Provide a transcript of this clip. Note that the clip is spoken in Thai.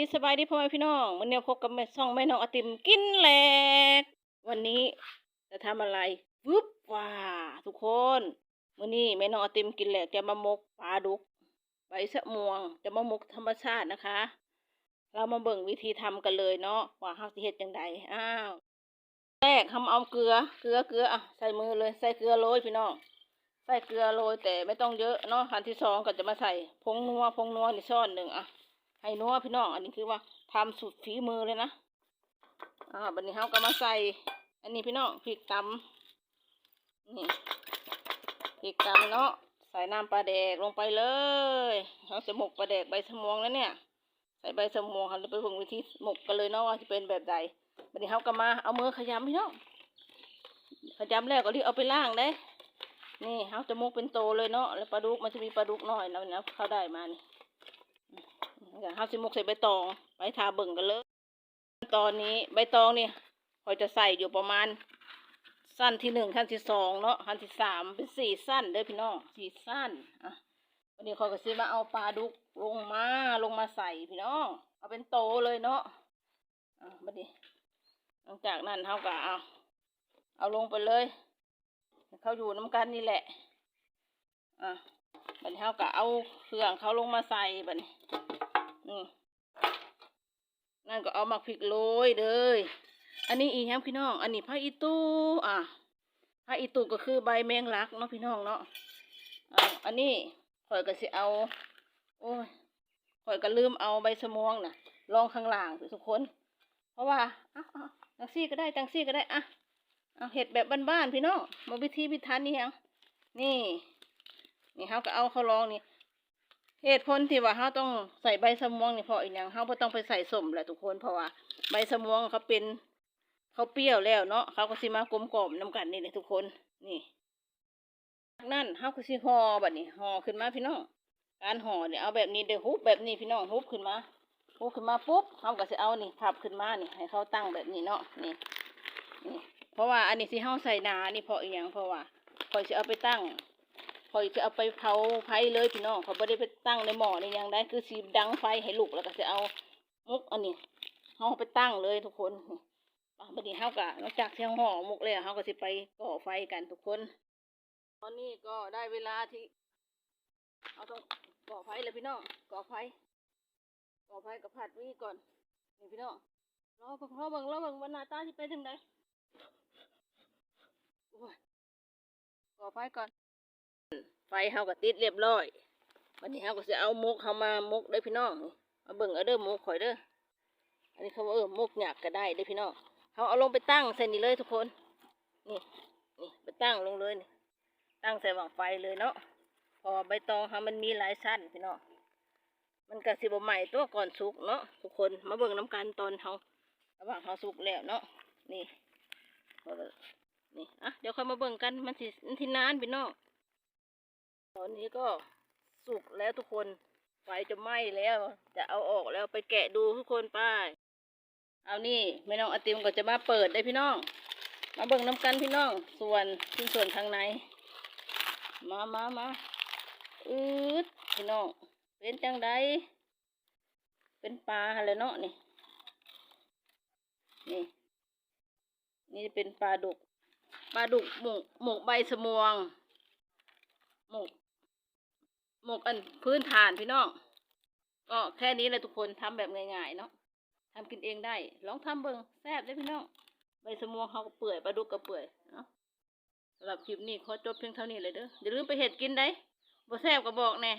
ดีสบายดีพ่อแม่พี่น้องวันนี้พบกับแม่ซ่องแม่น้องอติมกินแหลก วันนี้จะทำอะไรวึบว้าทุกคนวันนี้แม่น้องอติมกินแหลกจะมามกปลาดุกใบสะม่วง จะมามกธรรมชาตินะคะ เรามาเบิ่งวิธีทำกันเลยเนาะว่าเฮาสิเฮ็ดจังไดอ้าวแรกทำเอาเกลือเกลือเกลืออะใส่มือเลยใส่เกลือโรยพี่น้องใส่เกลือโรยแต่ไม่ต้องเยอะเนาะขั้นที่สองก็จะมาใส่ผงนัวผงนัวนี่ช้อนหนึ่งอะ ให้นัวพี่น้องอันนี้คือว่าทำสุดฝีมือเลยนะอ่าบันนี้เฮาก็มาใส่ อันนี้พี่น้องพริกตำนี่พริกตำเนาะใส่น้ำปลาแดกลงไปเลยเราจะหมกปลาแดกใบสมวงแล้วเนี่ย ใส่ใบสมวงค่ะเราไปฝึกวิธีหมกกันเลยเนาะว่าจะเป็นแบบใดบันนี้เฮาก็มาเอามือขยำพี่น้องขยำแล้วก็รีบเอาไปล้างได้นี่เฮาจะหมกเป็นโตเลยเนาะแล้วปลาดุกมันจะมีปลาดุกน้อยนะนะเขาได้มานี่ย ห้าสิมกใส่ใบตองไปทาเบิ่งกันเลย ตอนนี้ใบตองเนี่ยคอยจะใส่อยู่ประมาณ สั้นที่หนึ่งขั้นที่สองเนาะขั้นที่สามเป็นสี่สั้นเด้อพี่น้องสี่สั้นอะวันนี้คอยก็ซื้อมาเอาปลาดุกลงมาลงมาใส่พี่น้อง เอาเป็นโตเลยเนาะอะบัดนี้หลังจากนั้นเขาก็เอาเอาลงไปเลย เขาอยู่น้ำกันนี่แหละ อะบัดนี้เขาก็เอาเครื่องเขาลงมาใส่บัดนี้ นี่นั่นก็เอามาพริกโรยเลย อันนี้อีกครับพี่น้อง อันนี้ผ้าอีตูอะผ้าอีตูก็คือใบแมงลักเนาะพี่น้องเนาะอ่าอันนี้ข่อยก็สิเอา โอ้ยข่อยก็ลืมเอาใบสมวงน่ะลองข้างล่างสิทุกคน เพราะว่าเอาเอาจังซี่ก็ได้จังซี่ก็ได้อะเอาเห็ดแบบบ้านๆพี่น้องมาวิธีพิธันนี่ยังนี่ นี่เขาก็เอาเขาลองนี่ เหตุผลที่ว่าเราต้องใส่ใบสมวงนี่เพราะอีกอย่างเราไม่ต้องไปใส่สมแหละทุกคนเพราะว่าใบสมวงเขาเป็นเขาเปรี้ยวแล้วเนาะเขาก็สิมากลมกล่อมน้ำกันนี่เลยทุกคนนี่จากนั่นเขาก็สิห่อแบบนี้ห่อขึ้นมาพี่น้องการห่อเนี่ยเอาแบบนี้เดี๋ยวฮุบแบบนี้พี่น้องฮุบขึ้นมาฮุบขึ้นมาปุ๊บเขาก็สิเอานี่พับขึ้นมานี่ให้เขาตั้งแบบนี้เนาะนี่นี่ เพราะว่าอันนี้สิเขาใส่นานี่เพราะอีกอย่างเพราะว่าคอยจะเอาไปตั้ง คอยจะเอาไปเผาไฟเลยพี่น้องเขาไม่ได้ไปตั้งในหม้อในยังได้คือสีดังไฟให้ลุกแล้วก็จะเอามุกอันนี้เขาไปตั้งเลยทุกคนบัดนี้เขากะนอกจากเที่ยงห่อมุกแล้วเขาก็จะไปก่อไฟกันทุกคน ตอนนี้ก็ได้เวลาที่เอาต้องก่อไฟเลยพี่น้องก่อไฟก่อไฟกับผัดวีก่อนนี่พี่น้องรอบิ่งรอบิ่งรอบิ่งวันหน้าตาที่ไปถึงไหนก่อไฟก่อน ไฟเฮาก็ติดเรียบร้อยวันนี้เฮาก็จะเอามุกเฮามามกได้พี่น้องมาเบิ่งเอาเด้อมุกข่อยเด้ออันนี้เขาว่าเออมุกหยักก็ได้เด้พี่น้องเขาเอาลงไปตั้งใส่นี่เลยทุกคนนี่นี่ไปตั้งลงเลยนี่ตั้งใส่หว่างไฟเลยเนาะพอใบตองเฮามันมีหลายชั้นพี่น้องมันก็สิบ่ใหม่ตัวก่อนสุกเนาะทุกคนมาเบิ่งน้ำกันตอนเฮาระหว่างเฮาสุกแล้วเนาะนี่นี่อะเดี๋ยวค่อยมาเบิ่งกันมันสิมันสินานพี่น้อง ตอนนี้ก็สุกแล้วทุกคน ไฟจะไหม้แล้ว จะเอาออกแล้วไปแกะดูทุกคนไป้าเอานี่แม่น้องอติมก็จะมาเปิดได้พี่น้อง มาเบิ่งน้ำกันพี่น้อง ส่วนชิ้นส่วนข้างใน มามามาอืดพี่น้อง เป็นจังใดเป็นปลาอะไรเนาะนี่ นี่ นี่เป็นปลาดุก ปลาดุกหมกหมกใบสมวง หมก หมกอันพื้นฐานพี่น้องก็แค่นี้เลยทุกคนทำแบบง่ายๆเนาะทำกินเองได้ ลองทำเบิ่งแซ่บได้พี่น้องใบสมวงเขาก็เปื่อยปลาดุกก็เปื่อยเนาะสำหรับคลิปนี้ขอจบเพียงเท่านี้เลยเด้ออย่าลืมไปเห็ดกินได้บ่แซ่บก็บอกแน่